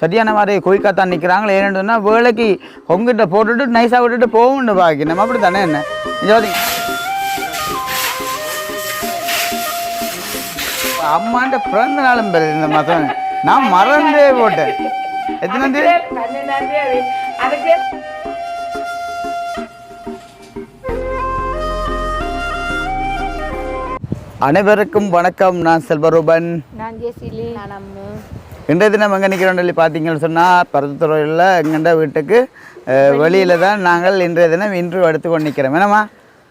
சரியான மாதிரி குயிக்காத்தான் நிற்கிறாங்களே ஏன்னு சொன்னால் வேலைக்கு உங்ககிட்ட போட்டுட்டு நைஸாக விட்டுட்டு போகணும்னு பாக்கி நம்ம அப்படி தானே என்ன ஜோதி அம்மாண்ட பிறந்த நாளும் பெரு இந்த மாதம் நான் மறந்தே போட்டேன். எத்தனை தேதி? அனைவருக்கும் வணக்கம். நான் செல்வரூபன். நான் ஜெசிலி நான் அம்மு. இன்றைய தினம் எங்கே நிற்கிறோம் சொல்லி பார்த்தீங்கன்னு சொன்னால் பருத்துறையில் எங்கண்ட வீட்டுக்கு வெளியில். தான் நாங்கள் இன்றைய தினம் இன்று எடுத்து கொண்டு நிற்கிறோம் என்னம்மா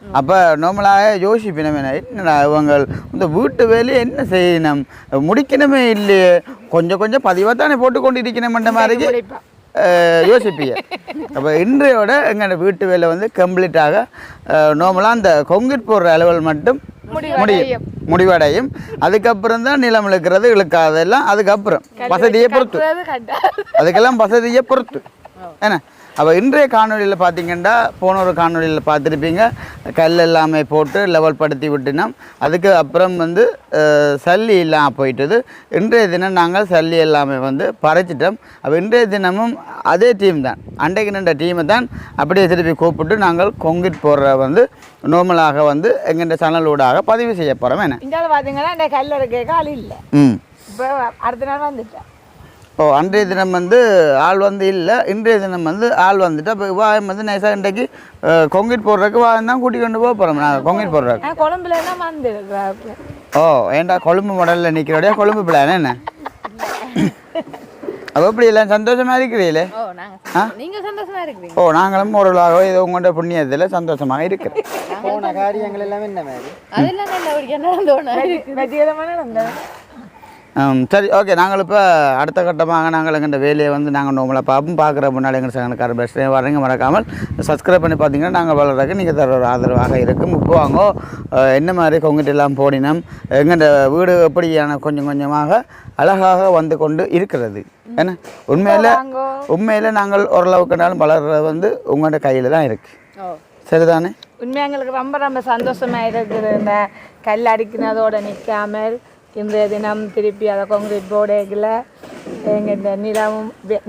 அப்போ நார்மலாக யோசிப்பினம் என்ன என்னடா இவங்க இந்த வீட்டு வேலையை என்ன செய்யணும்? முடிக்கணுமே இல்லையே. கொஞ்சம் கொஞ்சம் பதிவாக தானே போட்டு கொண்டு இருக்கணும்ன்ற மாதிரி அஹ், யோசிப்பீங்க அப்போ இன்றையோட எங்களோட வீட்டு வேலை வந்து கம்ப்ளீட்டாக நார்மலாக அந்த கொங்கிட் போடுற அளவில் மட்டும் முடியும் முடிவடையும். அதுக்கப்புறம் தான் நிலம் இழுக்கிறது இழுக்காதெல்லாம் அதுக்கப்புறம். வசதியை பொறுத்து. அதுக்கெல்லாம் வசதியை பொறுத்து. என்ன? அப்போ இன்றைய காணொலியில் பார்த்தீங்கன்னா போன ஒரு காணொலியில் பார்த்துருப்பீங்க. கல் எல்லாமே போட்டு லெவல் படுத்தி விட்டுனோம். அதுக்கு அப்புறம் வந்து சல்லி இல்லாமல் போயிட்டது. இன்றைய தினம் நாங்கள் சல்லி எல்லாமே வந்து பறைச்சிட்டோம். அப்போ இன்றைய தினமும் அதே டீம் தான். அன்றைக்கு நின்ற டீமை தான் அப்படியே திருப்பி கூப்பிட்டு நாங்கள் கொங்கிட் போடுற வந்து நார்மலாக வந்து எங்கள்கிட்ட சேனல் ஊடாக பதிவு செய்ய போகிறோம் என்ன இந்தால பார்த்தீங்கன்னா கல்லோட கேட்க ஆள் இல்லை. ம். இப்போ அடுத்த நாள் வந்துட்டேன். ஓ அன்றைய தினம் வந்து ஆள் வந்து இல்லை. இன்றைய தினம் வந்து ஆள் வந்துட்டு அப்போ வாயம் வந்து நைஸாக இன்றைக்கு அஹ், கொங்கிட் போடுறதுக்கு வாயம் தான் கூட்டி கொண்டு போக போகிறோம் நாங்கள் கொங்கிட் போடுறதுக்கு. கொழம்புல வந்துருக்குறாப்புல ஓ ஏன்டா கொழும்பு மாடலில் நிற்கிறோடைய கொழும்பு பிளான் என்ன அப்போ இப்படி எல்லாம் சந்தோஷமாக இருக்கிறீங்களே? ஓ நாங்கள் ஆ? நீங்க சந்தோஷமா இருக்கிறீங்க? ஓ நாங்களும் ஓரளவு இது உங்களோட புண்ணியத்தில் சந்தோஷமாக இருக்கிறோம். போன காரியங்கள் எல்லாம் என்ன மாதிரி? அதெல்லாம் நல்லபடியாக நடந்தோன்னு சரி ஓகே நாங்கள் இப்போ அடுத்த கட்டமாக நாங்கள் எங்கள் வேலையை வந்து நாங்கள் நோமலாக பார்ப்போம் பார்க்குற முன்னாடி எங்கள் சேனல்கார பெஸ்ட் வரீங்க மறக்காமல் சப்ஸ்கிரைப் பண்ணி பார்த்தீங்கன்னா நாங்கள் வளர்றதுக்கு நீங்கள் தர ஒரு ஆதரவாக இருக்கும். இப்போ வாங்க என்ன மாதிரி கொங்கிட்டு எல்லாம் போடினோம் எங்கள் வீடு எப்படியான கொஞ்சம் கொஞ்சமாக அழகாக வந்து கொண்டு இருக்கிறது. என்ன? உண்மையில் உண்மையில் நாங்கள் ஓரளவுக்குனாலும் வளர்றது வந்து உங்களோட கையில் தான் இருக்குது சரிதானே? உண்மையாக எங்களுக்கு ரொம்ப ரொம்ப சந்தோஷமா இருக்குது. இந்த கல் அடிக்கிறதோட நிற்காமல் இன்றைய தினம் திருப்பி அதை கான்கிரீட் போர்டுல எங்கள் இந்த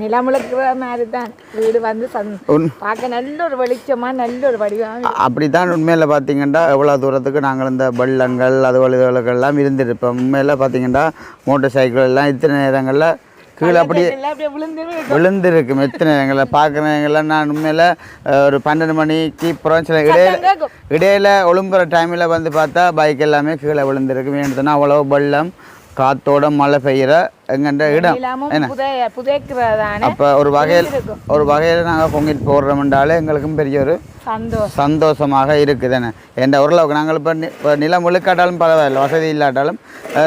நிலம் இழுக்கிற மாதிரி தான் வீடு வந்து சந் பார்க்க நல்ல ஒரு வெளிச்சமாக நல்ல ஒரு வடிவம் அப்படி தான் உண்மையில் பார்த்தீங்கன்னா எவ்வளோ தூரத்துக்கு நாங்கள் இந்த பள்ளங்கள் அதுபோல் இதுகளுக்கெல்லாம் இருந்திருப்போம். உண்மையில் பார்த்தீங்கன்னா மோட்டார் சைக்கிள் எல்லாம் இத்தனை நேரங்களில் கீழே அப்படியே எல்லாம் அப்படியே விழுந்து விழுந்திருக்கும். எத்தனை நேரங்களில் பார்க்குற நேரங்களில் நான் உண்மையில் ஒரு பன்னெண்டு மணிக்கு அப்புறம் சில இடையில. இடையில ஒழுங்குற டைமில் வந்து பார்த்தா பைக் எல்லாமே கீழே விழுந்திருக்கும். ஏன்னு சொன்னால் அவ்வளோ வெள்ளம். காத்தோட மழை பெய்கிற எங்கன்ற இடம். அப்போ ஒரு வகையில் ஒரு வகையில் நாங்கள் பொங்கிட்டு போடுறோம்ன்றாலே எங்களுக்கும் பெரிய ஒரு சந்தோஷம். சந்தோஷமாக இருக்குதுன்னு என்ற ஓரளவுக்கு நாங்கள் இப்போ நிலம் முழுக்காட்டாலும் பரவாயில்ல வசதி இல்லாட்டாலும்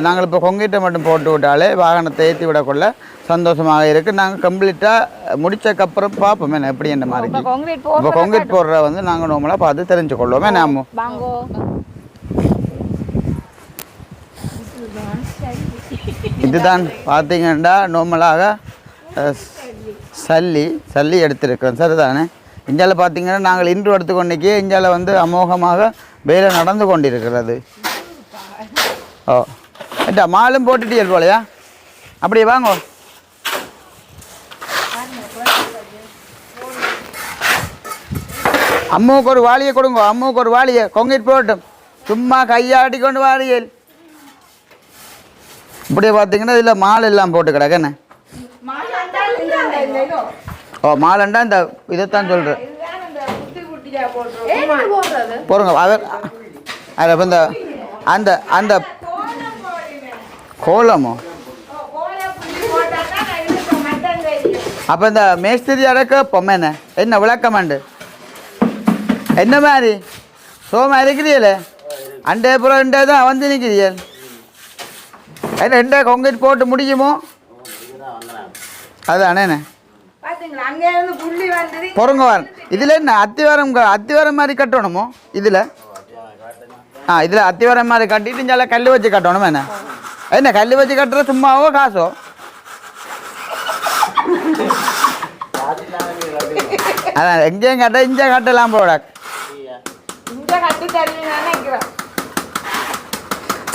நாங்கள் இப்போ கொங்கிட்ட மட்டும் போட்டு விட்டாலே வாகனத்தை ஏற்றி விடக்குள்ள சந்தோஷமாக இருக்குது நாங்கள் கம்ப்ளீட்டாக முடிச்சக்கப்புறம் பார்ப்போம் என்ன? எப்படி என்ன மாதிரி இப்போ கொங்கிட் போடுற வந்து நாங்கள் நார்மலாக பார்த்து தெரிஞ்சுக்கொள்வோமே நாம வாங்கோ. இதுதான் பார்த்தீங்கன்னா நார்மலாக சல்லி சல்லி எடுத்திருக்கோம் சரிதானே? இந்தியாவில் பார்த்தீங்கன்னா நாங்கள் இன்று எடுத்துக்கொண்டிக்கே இந்தியாவில் வந்து அமோகமாக வேலை நடந்து கொண்டிருக்கிறது. ஓ ஏட்டா மாலும் போட்டுட்டே போலையா? அப்படியே வாங்கோ. அம்முக்கு ஒரு வாளியை கொடுங்க அம்முக்கு ஒரு வாளியை. கொங்கிட்டு போட்டும் சும்மா கையாட்டி கொண்டு வாரியல் இப்படியே பார்த்தீங்கன்னா இதில் மாலை எல்லாம் போட்டு கிடக்குன்னு ஓ மாலைண்டா இந்த இதைத்தான் சொல்கிறேன் போடுங்க அவர் அதில் இந்த அந்த அந்த கோலமோ அப்போ இந்த மேஸ்திரி அடக்க பொம்மைண்ணே என்ன? விளக்கமாண்டு என்ன மாதிரி? சோமா இருக்கிறீங்களே அண்டே புறம் ரெண்டே தான் வந்து நிற்கிறீர்கள் என்ன ரெண்டே கொங்கிட்டு போட்டு முடியுமோ? வந்தது. பொறுங்க வரேன் இதில் என்ன அத்திவாரம் அத்திவாரம் மாதிரி கட்டணுமோ? இதில்? ஆ இதில் அத்திவாரம் மாதிரி கட்டிட்டு இஞ்சால கல் வச்சு கட்டணும் என்ன என்ன கல் வச்சு கட்டுற சும்மாவோ காசோ? அதான் எங்கேயும் கட்ட இங்கே கட்டலாம் போட இந்த கட்டு தருவீங்கன்னு நினைக்கிறேன்.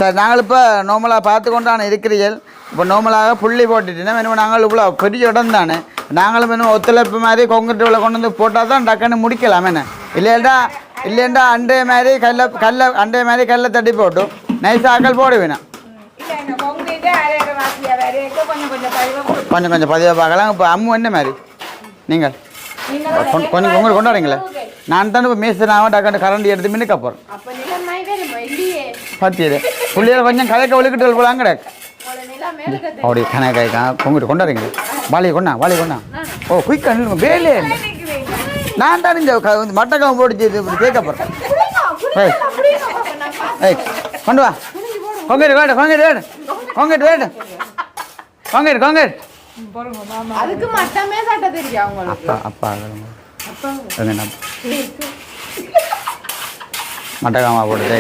சார் நாங்கள் இப்போ நார்மலாக பார்த்து கொண்டான இருக்கிறீர்கள். இப்போ நார்மலாக புள்ளி போட்டுட்டுனா வேணும் நாங்கள் இவ்வளோ பெரிய இடம் தானே. நாங்களும் வேணும் ஒத்துழைப்பு மாதிரி கொங்கிட்டு இவ்வளோ கொண்டு வந்து போட்டால் தான் டக்குன்னு முடிக்கலாம் என்ன? இல்லைண்டா இல்லைண்டா அண்டைய மாதிரி கல்லை கல்லை அண்டைய மாதிரி கல்லை தட்டி போட்டு நைஸாக அக்கல் போட வேணாம் கொஞ்சம் கொஞ்சம் பதிவாக பார்க்கலாம். இப்போ அம்மு என்ன மாதிரி? நீங்கள்? கொஞ்சம் உங்களுக்கு கொண்டாடுங்களே நான் தானே இப்போ மேசனாக டக்குன்னு கரண்டி எடுத்து மின்னுக்க போகிறேன் பத்தியது. புள்ளியில் கொஞ்சம் கதைக்க ஒழுக்கிட்டு போலாம் கிடக்கு அப்படி கணக்காய்க்கா கொங்கிட்டு கொண்டாடுங்க வாளியை கொண்டா வாளியை கொண்டா. ஓ குயிக்கா நில்லுங்க. வேலே. நான் தான் இந்த மட்டக்கம் போட்டு இப்படி கேட்க போகிறேன் ஏய் ஏய் கொண்டு வா. கொங்கிட்டு வேடு கொங்கிட்டு வேடு. கொங்கிட்டு வேடு. கொங்கிட்டு கொங்கிட்டு. அதுக்கு மட்டுமே சட்ட தெரியும் அவங்களுக்கு அப்பா அப்பா எங்கண்ணா மட்டக்காமா போட்டு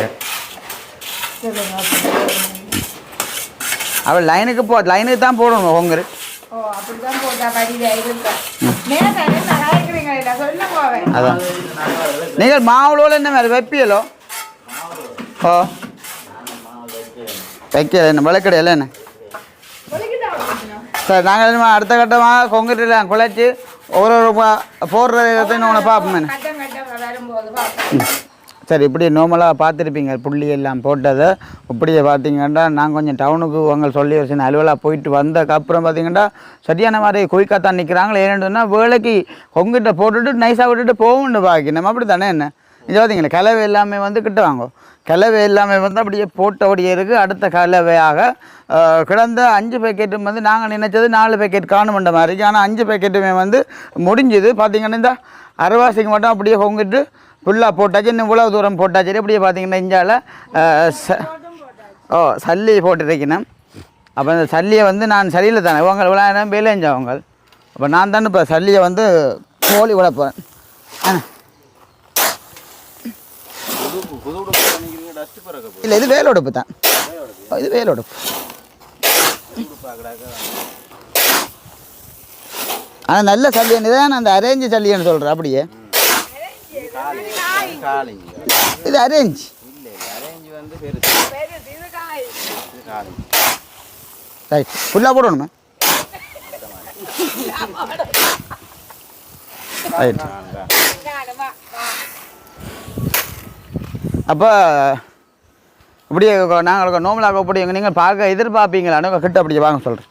அவள் லைனுக்கு போ லைனுக்கு தான் போடணும் கொங்கரு ஓ அப்படிதான் போட்டா படியில இருக்கா அதான். நீங்கள் மாவுளோல என்ன மாதிரி வைப்பியலோ? ஓ. வைக்கல என்ன விளக்கடையில என்ன? சார் நாங்கள் என்ன அடுத்த கட்டமாக கொங்கிட்டுலாம் குழைச்சி ஒரு ஒரு பா- போடுற இடத்தையும் உங்களை பார்ப்போம் என்ன? சரி இப்படி நார்மலாக பார்த்துருப்பீங்க. புள்ளி எல்லாம் போட்டதை. இப்படியே பார்த்தீங்கன்னா நான் கொஞ்சம் டவுனுக்கு உங்க சொல்லி ஒரு அலுவலாக போயிட்டு வந்ததுக்கப்புறம் பார்த்தீங்கன்னா சரியான மாதிரி குயிக்காக தான் நிற்கிறாங்களே ஏன்னு சொன்னால் வேலைக்கு கொங்கிட்ட போட்டுட்டு நைஸாக விட்டுட்டு போகும்னு பாக்கி நம்ம அப்படி தானே என்ன? இது பார்த்தீங்களா கிளவை எல்லாமே வந்து கிட்ட வாங்கோ. கிளவை எல்லாமே வந்து அப்படியே போட்டபடியே இருக்குது அடுத்த கலவையாக கிடந்த அஞ்சு பேக்கெட்டும் வந்து நாங்கள் நினச்சது நாலு பேக்கெட் காணுமன்ற மாதிரி. ஆனால் அஞ்சு பேக்கெட்டுமே வந்து முடிஞ்சுது. பார்த்தீங்கன்னா இந்த அரைவாசிக்கு மட்டும் அப்படியே கொங்கிட்டு ஃபுல்லாக போட்டாச்சு இன்னும் இவ்வளோ தூரம் போட்டாச்சு. எப்படியே பார்த்தீங்கன்னா இஞ்சால ஓ சல்லி போட்டுருக்கணும். அப்போ இந்த சல்லியை வந்து நான் சல்லியில் தானே உங்கள் இவ்வளோ நேரம் வேலைஞ்சா அப்போ நான் தானே இப்போ சல்லியை வந்து கோழி வளர்ப்பேன் ஆ இல்லை இது வேலோடுப்பு தான். இது வேலோடுப்பு ஆனால் நல்ல சல்லின்னு தான் அந்த அரேஞ்சு சல்லின்னு சொல்கிறேன் அப்படியே. இது அரேஞ்ச் ரைட் ஃபுல்லாக போடணுமே. ரைட் அப்போ இப்படியே நாங்கள் நோமலாக அப்படி நீங்கள் பார்க்க எதிர்பார்ப்பீங்களான்னு கிட்ட அப்படியே வாங்க சொல்கிறேன்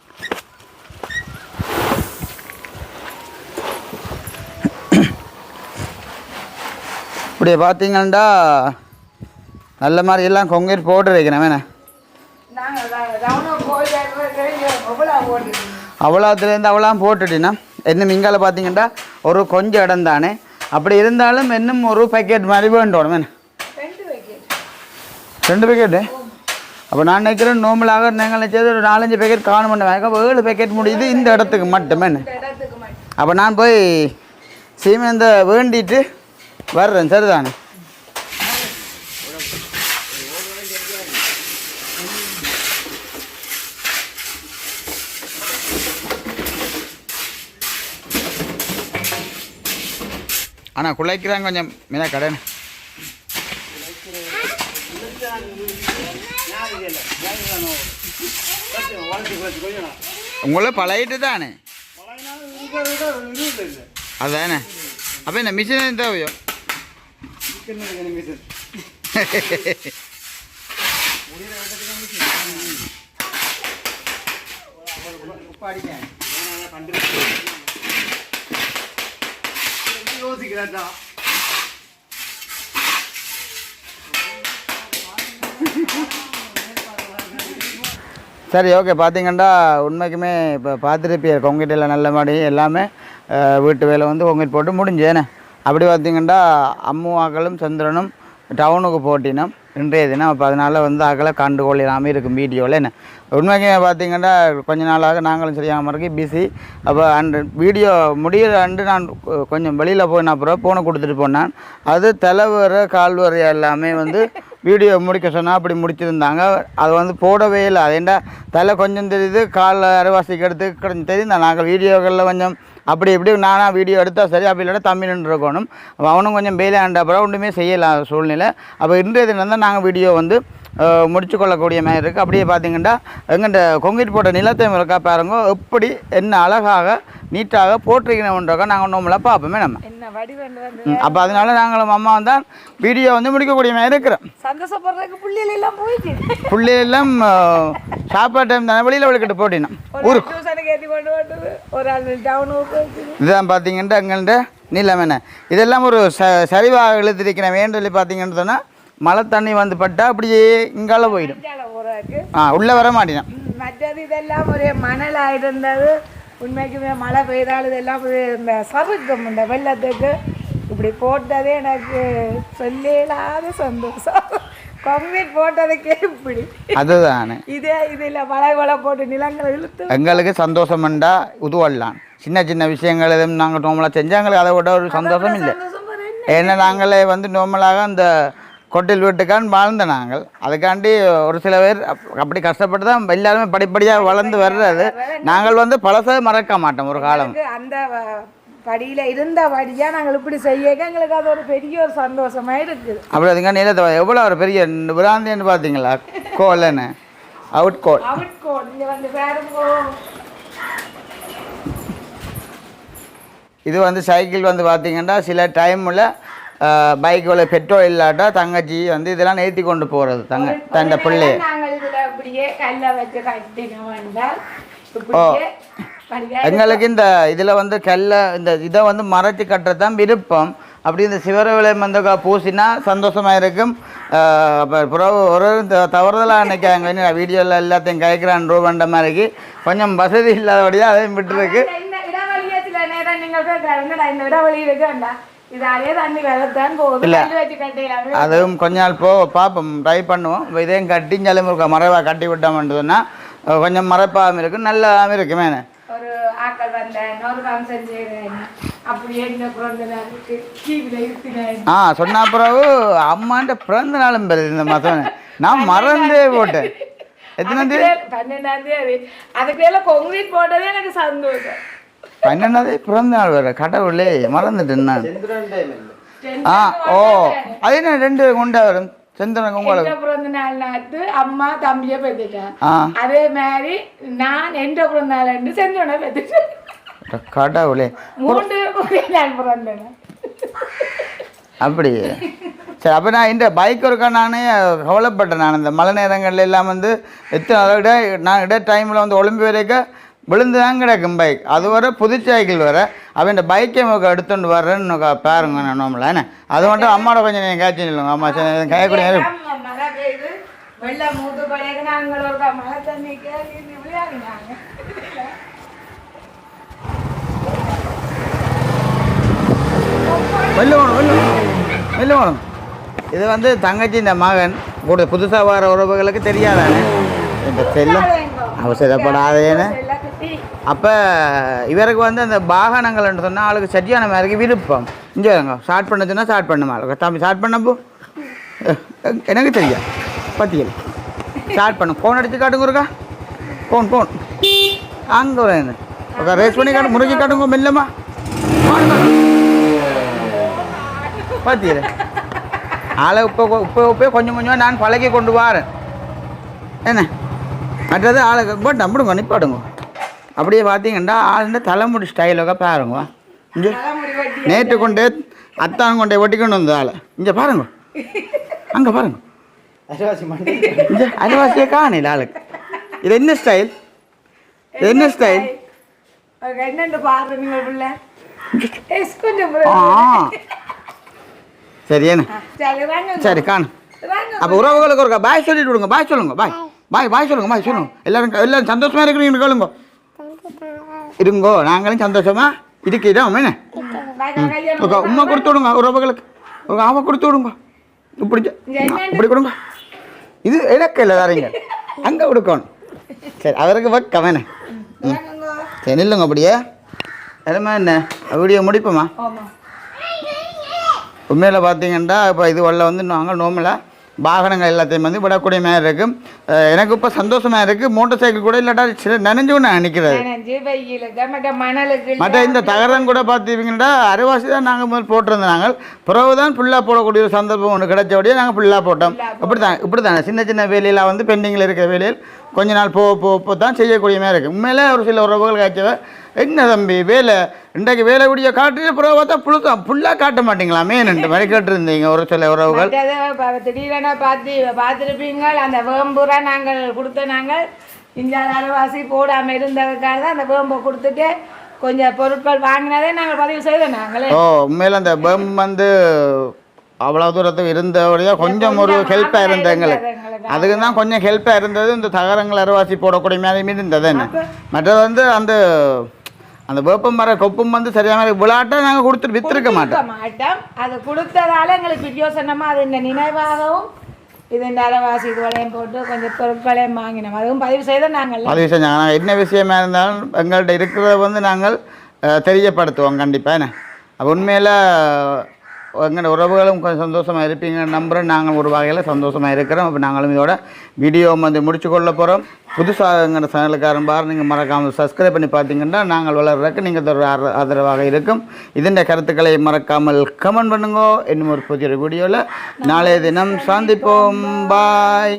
இப்படி பார்த்தீங்கன்னா நல்ல மாதிரி எல்லாம் கொங்கீர் போட்டு வைக்கணும் வேணே அவ்வளோத்துலேருந்து அவ்வளோ போட்டுட்டினா இன்னும் இங்கால பார்த்தீங்கன்னா ஒரு கொஞ்சம் இடம் தானே. அப்படி இருந்தாலும் இன்னும் ஒரு பேக்கெட் மாதிரி வேண்டும் வேணே. ரெண்டு பேக்கெட்டு அப்போ நான் நினைக்கிறேன் நார்மலாக நீங்கள் நினைச்சது ஒரு நாலஞ்சு பேக்கெட் காணும் பண்ண அப்போ ஏழு பேக்கெட் முடியுது இந்த இடத்துக்கு மட்டுமே இந்த இடத்துக்கு மட்டும். அப்போ நான் போய் சீமெந்த வேண்டிட்டு வர்றேன் சரிதானே? ஆனால் குழைக்கிறாங்க கொஞ்சம். மீனா கடன் உங்களை பழகிட்டு தானே? அதானே. அப்போ இந்த மிஷின் தேவையோ? சரி ஓகே பார்த்தீங்கன்னா உண்மைக்குமே இப்போ பார்த்துருப்பீர் கொங்கிட்டில் நல்ல மாதிரி எல்லாமே. வீட்டு வேலை வந்து கொங்கிட்டு போட்டு முடிஞ்சேனே அப்படி பார்த்தீங்கன்னா அம்முவாக்களும் சந்திரனும் டவுனுக்கு போட்டினம். இன்றைய தினம். அப்போ அதனால் வந்து அகலை கண்டு கொள்ளாமல் இருக்கும் வீடியோவில் என்ன? உண்மைக்கு பார்த்தீங்கன்னா கொஞ்ச நாளாக நாங்களும் சரியாக இருக்கு பிஸி அப்போ அன்று வீடியோ முடிகிற அண்டு நான் கொஞ்சம் வெளியில் போன அப்புறம் ஃபோனை கொடுத்துட்டு போனேன். அது தலைவர கால்வரை எல்லாமே வந்து வீடியோ முடிக்க சொன்னால் அப்படி முடிச்சிருந்தாங்க. அது வந்து போடவே இல்லை. அது ஏன்டா தலை கொஞ்சம் தெரியுது கால் அரைவாசிக்கு எடுத்து கொஞ்சம் தெரியுது? நாங்கள் வீடியோக்களில் கொஞ்சம் அப்படி இப்படி நானாக வீடியோ எடுத்தால் சரி அப்படி இல்லைனா தம்பி நின்று இருக்கணும் அவனும் கொஞ்சம் பெயிலாண்ட அப்புறம் ஒன்றுமே செய்யலாம் சூழ்நிலை. அப்போ இன்றைய தினம் தான் நாங்கள் வீடியோ வந்து முடிச்சு கொள்ளக்கூடிய மாதிரி இருக்குது அப்படியே பார்த்தீங்கன்னா எங்கள்கிட்ட கொங்கிட்டு போட்ட நிலத்தையும் இருக்கா பாருங்க எப்படி என்ன அழகாக நீட்டாக போட்டிருக்கணுன்றக்கா நாங்கள் நோம்பலாக பார்ப்போமே நம்ம. அப்போ அதனால நாங்களும் அம்மா தான் வீடியோ வந்து முடிக்கக்கூடிய மாதிரி இருக்கிறோம். சந்தோஷப்படுறதுக்கு பிள்ளைகளெல்லாம் சாப்பாடு டைம் தானே வெளியில் விளக்கிட்டு போட்டினோம். போயிடுச்சு இதுதான் பார்த்தீங்கன்னா எங்கள்கிட்ட நிலம் இதெல்லாம் ஒரு ச சரிவாக இழுத்திருக்கிற வேண்டலி பார்த்தீங்கன்னு சொன்னால் மழை தண்ணி வந்து பட்டா அப்படியே இங்கால போயிடும். ஆ உள்ளே வர மாட்டினோம் ம், மற்றது இதெல்லாம் ஒரே மணலாக இருந்தது. உண்மைக்குமே மழை பெய்தால் இதெல்லாம் இந்த சறுக்கும் இந்த வெள்ளத்துக்கு. இப்படி போட்டதே எனக்கு சொல்லலாத சந்தோஷம். கம்ப்ளீட் போட்டதுக்கே இப்படி. அதுதானே. இதே இதில் மழை வளை போட்டு நிலங்களை இழுத்து. எங்களுக்கு சந்தோஷம்ண்டா உதுவல்லாம் சின்ன சின்ன விஷயங்கள் எதுவும் நாங்கள் நார்மலாக செஞ்சா எங்களுக்கு அதை விட ஒரு சந்தோஷம் இல்லை. சந்தோஷம். ஏன்னா நாங்களே வந்து நார்மலாக அந்த கொட்டில் வீட்டுக்கான் வாழ்ந்த நாங்கள். அதுக்காண்டி ஒரு சில பேர் அப்- அப்படி கஷ்டப்பட்டு தான் எல்லாருமே படிப்படியாக வளர்ந்து வர்றது. நாங்கள் வந்து பழசை மறக்க மாட்டோம் ஒரு காலம். அந்த படியில இருந்தபடியா நாங்கள் இப்படி செய்ய எங்களுக்கு அது ஒரு பெரிய ஒரு சந்தோஷமா இருக்குது. அப்படி அதுங்க நிலத்தை எவ்வளோ ஒரு பெரிய விராந்தின்னு பார்த்தீங்களா? கோலன்னு அவுட் கோல் அவுட்கோட் இங்க வந்து பாருங்கோ. இது வந்து சைக்கிள் வந்து பார்த்தீங்கன்னா சில டைமில் பைக்கில் பெட்ரோல் இல்லாட்டா தங்கச்சி வந்து இதெல்லாம் நேர்த்தி கொண்டு போகிறது தங்க என்றால் இப்படியே படியா- எங்களுக்கு இந்த இதில் வந்து கல்ல இந்த இதை வந்து மறைச்சி கட்டுறது தான் விருப்பம். அப்படி இந்த சிவரவிலை வந்து க- பூசினா சந்தோஷமாக இருக்கும். அப்போ பிறகு ஒரு தவறுதலாக நினைக்காங்க. வீடியோவில் எல்லாத்தையும் கேட்குறான் ரூபண்ட மாதிரிக்கு கொஞ்சம் வசதி இல்லாதபடியாக அதையும் விட்டுருக்கு. இருக்கா அதுவும் கொஞ்ச நாள் போ பார்ப்போம் ட்ரை பண்ணுவோம். இதையும் கட்டி ஜலமுருக்க மறைவாக கட்டி விட்டோம்னு சொன்னால் கொஞ்சம் மறைப்பாகவும் இருக்கும் நல்லாவும் இருக்குமே. ஒரு ஆக்கள் வந்தேன் ஒரு ஃபங்க்ஷன் செய்கிறேன் அப்படியே இந்த பிறந்த நாளுக்கு டிவியில் இருக்கிறேன் ஆ சொன்ன பிறகு அம்மாண்ட பிறந்த நாளும் பெறுது இந்த மாதம் நான் மறந்தே போட்டேன். எத்தனை தேதி? பன்னெண்டாம் தேதி. கொங்கிரீட் போட்டதே எனக்கு சந்தோஷம். பன்னெண்டாவது பிறந்த நாள் வேறு கடவுளே மறந்துட்டேன் நான். செந்திரன் ஆ ஓ அது என்ன ரெண்டு கொண்டா வரும்? செந்தனக்கு உங்களுக்கு பிறந்த நாள் நாட்டு அம்மா தம்பியை பெற்றுட்டேன் அதே மாதிரி நான் எந்த பிறந்த நாள் செஞ்சோட பெற்றுட்டேன் கடவுளே. மூன்று நாள் பிறந்தேன். அப்படி சரி அப்போ நான் இந்த பைக் இருக்கா நானே கவலைப்பட்டேன் நான். இந்த மழை நேரங்கள்ல எல்லாம் வந்து எத்தனை இட நான் இட டைமில் வந்து ஒளிம்பு வரைக்கும் விழுந்து தான் கிடக்கும் பைக் அது வர புது சைக்கிள் வர அவன் பைக்கை எடுத்துட்டு வர்றேன்னு க- பாருங்க நான் நோம்பல. என்ன? அது மட்டும் அம்மாவோட கொஞ்சம் நீங்கள் கேட்சி இல்லைங்க அம்மா போகணும் வெளில வெளில போகணும் இது வந்து தங்கச்சி இந்த மகன். கூட புதுசாக வர உறவுகளுக்கு தெரியாதானே? இந்த செல்லம். அவசரப்படாதேன்னு. அப்போ இவருக்கு வந்து அந்த வாகனங்கள்னு சொன்னால் ஆளுக்கு சரியான மாதிரி விருப்பம். இங்கே இருங்க ஸ்டார்ட் பண்ண சொன்னால் ஸ்டார்ட் பண்ணுமா? தம்பி ஸ்டார்ட் பண்ணப்போ எனக்கு தெரியும் பத்தியல் ஸ்டார்ட் பண்ணு. ஃபோன் அடித்து காட்டுங்க இருக்கா ஃபோன் ஃபோன் அங்கே வேணும் ஓகே ரேஸ் பண்ணி காட்டு முறுக்கி காட்டுங்க மெல்லமா. பாத்தியல ஆளை இப்போ இப்போ இப்போ கொஞ்சம் கொஞ்சமாக நான் பழகி கொண்டு வரேன். என்ன? மற்றது ஆளை போட்டு நம்பிடுங்க நிப்பாடுங்க அப்படியே பார்த்தீங்கன்னா ஆளுந்த தலைமுடி ஸ்டைலோக பாருங்க இங்கே நேற்று கொண்டே அத்தான் கொண்டே ஒட்டிக்கொண்டு வந்த ஆளை. இங்கே பாருங்க. அங்கே பாருங்க. இங்கே அரைவாசியே காணில ஆளுக்கு. இது என்ன ஸ்டைல் இது என்ன ஸ்டைல் சரி என்ன? சரி வாங்க சரி காணு. வாங்க அப்போ உறவுகளுக்கு ஒரு பாய் சொல்லிட்டு விடுங்க. பாய் சொல்லுங்க. பாய். பாய் பாய் சொல்லுங்க. பாய் சொல்லுங்க. எல்லாரும் எல்லாரும் சந்தோஷமா இருக்கிறீங்க கேளுங்க. இருங்கோ நாங்களும் சந்தோஷமா இருக்கிறோம் என்ன? உமா கொடுத்து விடுங்க உறவுகளுக்கு ஒரு ஆவை கொடுத்து விடுங்க. இப்படி இப்படி கொடுங்க. இது எனக்கு இல்லை தரீங்க. அங்கே கொடுக்கணும். சரி அவருக்கு வைக்க வேணே ம். சரி நில்லுங்க அப்படியே. என்னமா என்ன? வீடியோ முடிப்போமா? ஆமா. உண்மையில் பார்த்தீங்கன்னா இப்போ இது உள்ள வந்து நாங்கள் நோமலாக வாகனங்கள் எல்லாத்தையும் வந்து விடக்கூடிய மாதிரி இருக்கும் எனக்கு இப்போ சந்தோஷமாக இருக்குது மோட்டார் சைக்கிள் கூட இல்லாட்டா சில நனைஞ்சு நான் வெயிலுக்கு மற்ற இந்த தகரம் கூட பார்த்தீங்கன்னா அரைவாசி தான் நாங்கள் முதல் போட்டிருந்தோம் நாங்கள். பிறகு தான் ஃபுல்லாக போடக்கூடிய ஒரு சந்தர்ப்பம் ஒன்று கிடைச்சபடியே நாங்கள் ஃபுல்லாக போட்டோம். இப்படி தான் இப்படி தானே சின்ன சின்ன வேலையில் வந்து பெண்டிங்கில் இருக்கிற வேலையில் கொஞ்ச நாள் போக போக போக தான் செய்யக்கூடிய மாதிரி இருக்குது உண்மையிலே ஒரு சில உறவுகள் காய்ச்சவ என்ன தம்பி வேலை? இன்றைக்கு வேலை கூடிய காட்டுறது பிறகு பார்த்தா புழுக்க ஃபுல்லாக காட்ட மாட்டீங்களாமே என்று மாதிரி கேட்டிருந்தீங்க ஒரு சில உறவுகள். திடீரென பார்த்து பார்த்துருப்பீங்க அந்த வேம்புரை நாங்கள் கொடுத்த நாங்கள் இந்த அரைவாசி போடாமல் இருந்ததுக்காக தான் அந்த வேம்பை கொடுத்துட்டு கொஞ்சம் பொருட்கள் வாங்கினதே நாங்கள் பதிவு செய்தோம் நாங்களே. ஓ உண்மையில் அந்த பெம் வந்து அவ்வளோ தூரத்துக்கு இருந்தபடியாக கொஞ்சம் ஒரு ஹெல்ப்பாக இருந்தது எங்களுக்கு. அதுக்கு தான் கொஞ்சம் ஹெல்ப்பாக இருந்தது. இந்த தகரங்கள் அரைவாசி போடக்கூடிய மாதிரி மீது இருந்தது என்ன? மற்றது வந்து அந்த அந்த வேப்பம் மர கொப்பும் வந்து சரியான விளையாட்டை நாங்கள் கொடுத்துட்டு விற்றுருக்க மாட்டோம். மாட்டோம். அது கொடுத்ததால எங்களுக்கு பிரயோசனமா அது இந்த நினைவாகவும் இது இந்த அரைவாசி இதுவளையும் போட்டு கொஞ்சம் பொருட்களையும் வாங்கினோம். அதுவும் பதிவு செய்தோம் நாங்கள் பதிவு செஞ்சாங்க நாங்கள் என்ன விஷயமா இருந்தாலும் எங்கள்கிட்ட இருக்கிறத வந்து நாங்கள் தெரியப்படுத்துவோம் கண்டிப்பாக என்ன? உண்மையில் எங்கள் உறவுகளும் கொஞ்சம் சந்தோஷமாக இருப்பீங்க நம்புகிறேன் நாங்கள் ஒரு வகையில் சந்தோஷமாக இருக்கிறோம். அப்போ நாங்களும் இதோட வீடியோ வந்து முடிச்சு கொள்ள போகிறோம் புதுசாக எங்கள் சேனலுக்காரன் பாரு நீங்கள் மறக்காமல் சப்ஸ்கிரைப் பண்ணி பார்த்தீங்கன்னா நாங்கள் வளர்கிறதுக்கு நீங்கள் ஒரு ஆதர- ஆதரவாக இருக்கும். இதன் கருத்துக்களை மறக்காமல் கமெண்ட் பண்ணுங்க. இன்னும் ஒரு புதிய வீடியோவில் நாளைய தினம் சந்திப்போம். பாய்